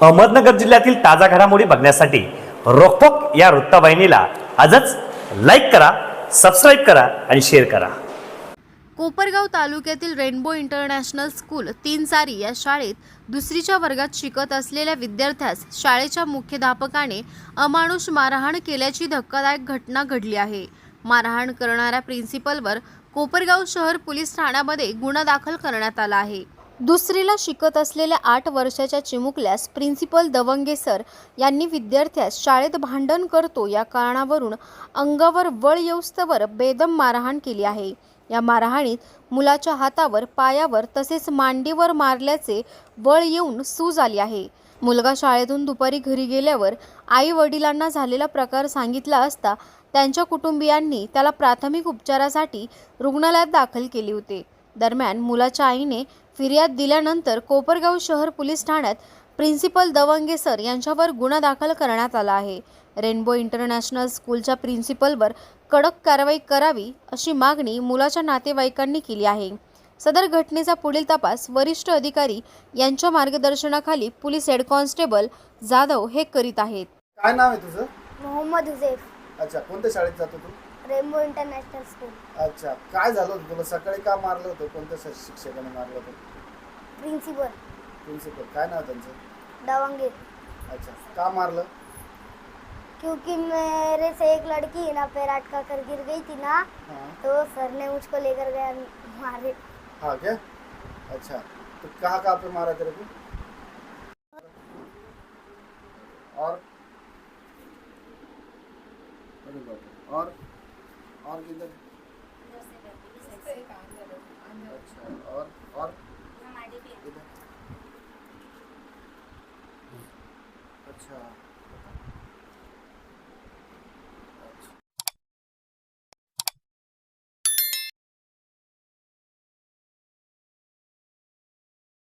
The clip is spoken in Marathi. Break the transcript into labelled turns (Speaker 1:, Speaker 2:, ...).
Speaker 1: अहमदनगर जिल्ह्यातील ताजा घडामोडी बघण्यासाठी रोखोक या वृत्तवाहिनीला आजच लाईक करा सबस्क्राईब करा आणि शेअर करा.
Speaker 2: कोपरगाव तालुक्यातील रेनबो इंटरनॅशनल स्कूल तीन सारी या शाळेत दुसरीच्या वर्गात शिकत असलेल्या विद्यार्थ्यास शाळेच्या मुख्याध्यापकाने अमानुष मारहाण केल्याची धक्कादायक घटना घडली आहे. मारहाण करणाऱ्या प्रिन्सिपलवर कोपरगाव शहर पोलीस ठाण्यामध्ये गुन्हा दाखल करण्यात आला आहे. दुसरीला शिकत असलेल्या आठ वर्षाच्या चिमुकल्यास प्रिन्सिपल दवंगे सर यांनी विद्यार्थ्यास शाळेत भांडण करतो या कारणावरून अंगावर वळ येऊस्तवर बेदम मारहाण केली आहे. या मारहाणीत मुलाच्या हातावर पायावर तसेच मांडीवर मारल्याचे वळ येऊन सूज आली आहे. मुलगा शाळेतून दुपारी घरी गेल्यावर आई वडिलांना झालेला प्रकार सांगितला असता त्यांच्या कुटुंबियांनी त्याला प्राथमिक उपचारासाठी रुग्णालयात दाखल केले होते. दरम्यान मुलाच्या आईने फिर्याद दिल्यानंतर कोपरगाव शहर पोलीस ठाण्यात प्रिन्सिपल दवंगे सर यांच्यावर गुन्हा दाखल करण्यात आला आहे. रेनबो इंटरनॅशनल स्कूलच्या प्रिन्सिपलवर कडक कारवाई करावी अशी मागणी मुलाच्या नातेवाईकांनी केली आहे. सदर घटनेचा पुढील तपास वरिष्ठ अधिकारी यांच्या मार्गदर्शनाखाली पोलीस हेड कॉन्स्टेबल जाधव हे करीत आहेत.
Speaker 3: काय नाव आहे तुझं?
Speaker 4: मोहम्मद हुझैफ
Speaker 3: अच्छा कोणत्या शाळेत जातो तू?
Speaker 4: Rainbow international school.
Speaker 3: अच्छा काय झालं होतं? तुला सकाळी का मारलं होतं? कोणत्या श- शिक्षकाने मारलं होतं?
Speaker 4: Principal
Speaker 3: principal. काय नाव त्यांचं?
Speaker 4: दवंगे.
Speaker 3: अच्छा का मारलं?
Speaker 4: क्योंकि मेरे से एक लड़की ना पैर अटका कर गिर गई थी ना
Speaker 3: हाँ।
Speaker 4: तो सर ने मुझको लेकर गया मारे।
Speaker 3: हाँ क्या? अच्छा तो कहाँ कहाँ पे मारा तेरे को? और? अरे बाप रे। और? और किधर? अच्छा और और? अच्छा।